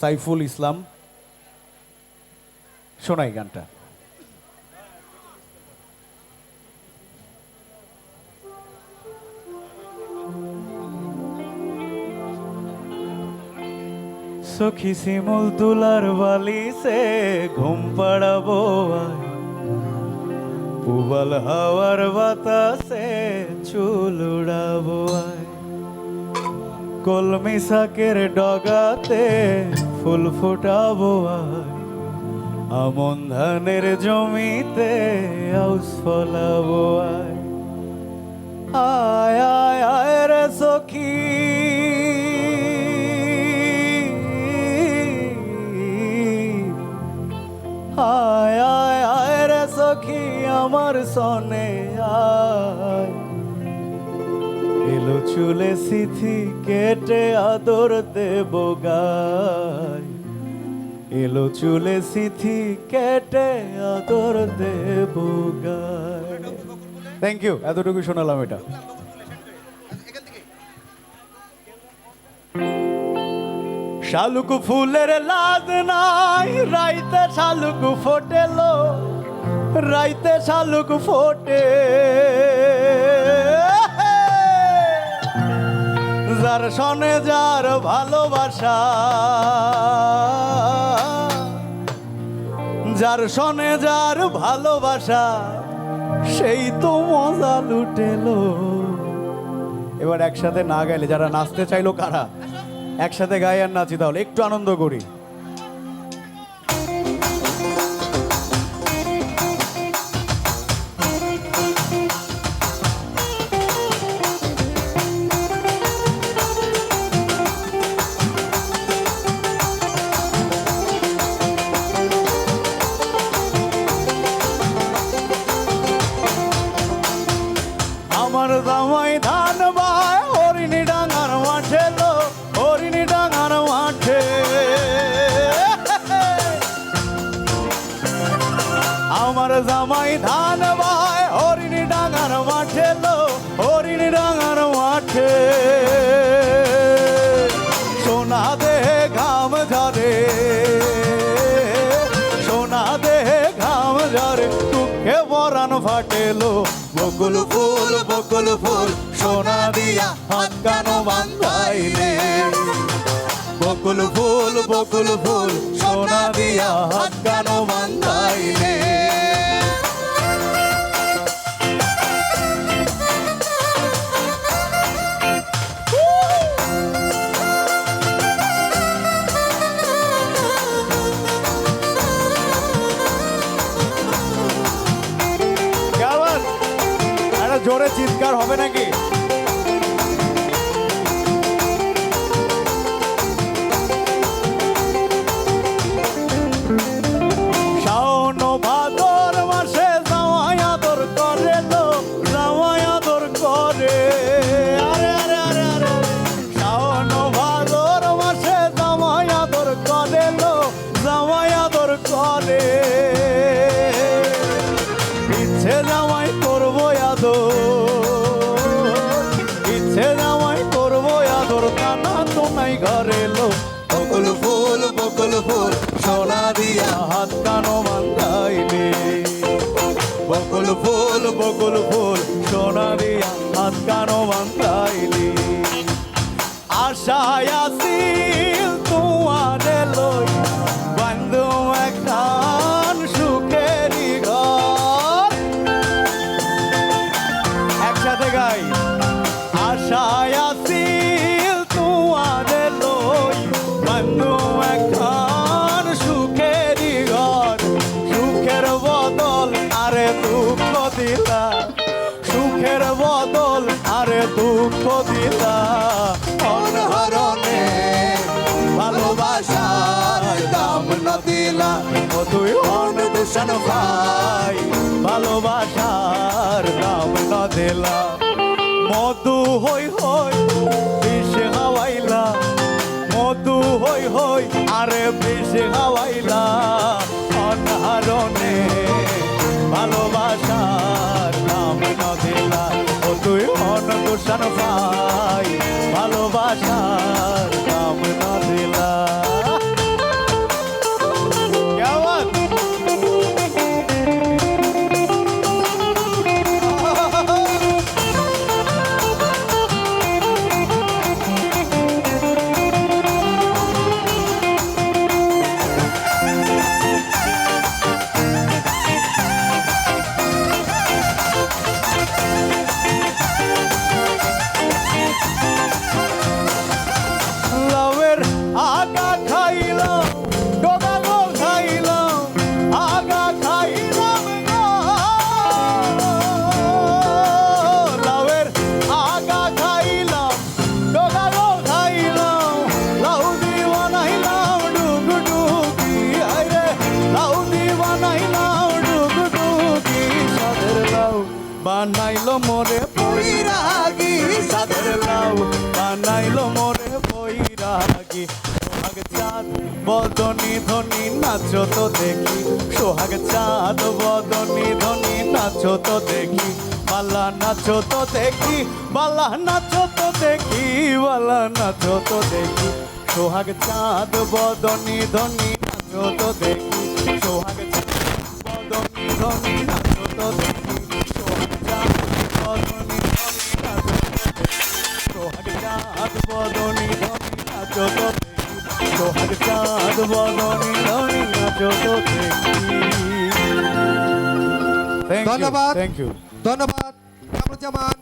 সাইফুল ইসলাম শোনাই গানটা সখী শিমুল তুলার বালিসে ঘুম পাড়াবো। পুবাল হাওয়ার বাতাসে চুল উড়াবো। কলমি শাকের ডগাতে ফুল ফুটাবো। আমন ধানের জমিতে আউস ফলাবো আয়। আয় আয় আয় রে সখী। আয় আয় আয় রে সখী, আমার সনে আয়। এলো চুলে সিথি কেটে আদর দেব গায়। এলো চুলে সিথি কেটে আদর দেব গায়। থ্যাংক ইউ এতটুকু শোনালাম এটা। শালুক ফুলের লাদ নাই, রাইতে শালুক ফোটেলো, রাইতে শালুক ফোটে। যার সনে যার ভালোবাসা, যার সনে যার ভালোবাসা, সেই তো মজা লুটেলো। এবার একসাথে না গেলে যারা নাচতে চাইলো কারা? একসাথে গায়ে আর নাচি তাহলে, একটু আনন্দ করি। জামাই ধান বায় হরিণী ডাঙার মাঠে লো, হরিণী ডাঙার মাঠে। সোনা দেহে ঘাম ঝরে, সোনা দেহে ঘাম ঝরে, দুঃখে বরান ফাটেলো বকুল ফুল বকুল ফুল, সোনা দিয়া হাত কানো বান্ধাইলে বকুল ফুল বকুল ফুল, সোনা দিয়া হাত কানো বান্ধাইলে জোরে চিৎকার হবে নাকি? বকুল ফুল বকুল ফুল, সোনা দিয়া হাত কানো বকুল ফুল বকুল ফুল, সোনা দিয়া হাত কানো বান্ধাইলে। আশায় আসিল তোমারে লই, বান্ধু একখান একসাথে গাই। দিলা, সুখের বদল আরে দুঃখ দিলা। অনহরণে ভালোবাসার দাম না দিলা ও তুই অন দূষণ ভাই, ভালোবাসার দাম না দিলা। মধু হই অন বানাইলো মোরে বৈরাগী, সাদের লাউ বানাইলো মোরে বৈরাগী। সোহাগ চাঁদ, বদনি ধনি, নাচো তো দেখি। সোহাগ চাঁদ, বদনি ধনি, নাচো তো দেখি। বালা নাচো তো দেখি, বালা নাচো তো দেখি, বালা নাচো তো দেখি। সোহাগ চাঁদ, বদনি ধনি, নাচো তো দেখি। সোহাগ চাঁদ, বদনি ধনি, নাচো তো দেখি। চাঁদ বদনি ধনি নাচো তো দেখি সোহাগ চাঁদ বদনি ধনি নাচো তো দেখি থ্যাংক ইউ ধন্যবাদ। থ্যাংক ইউ ধন্যবাদ। কামরুজ্জামান।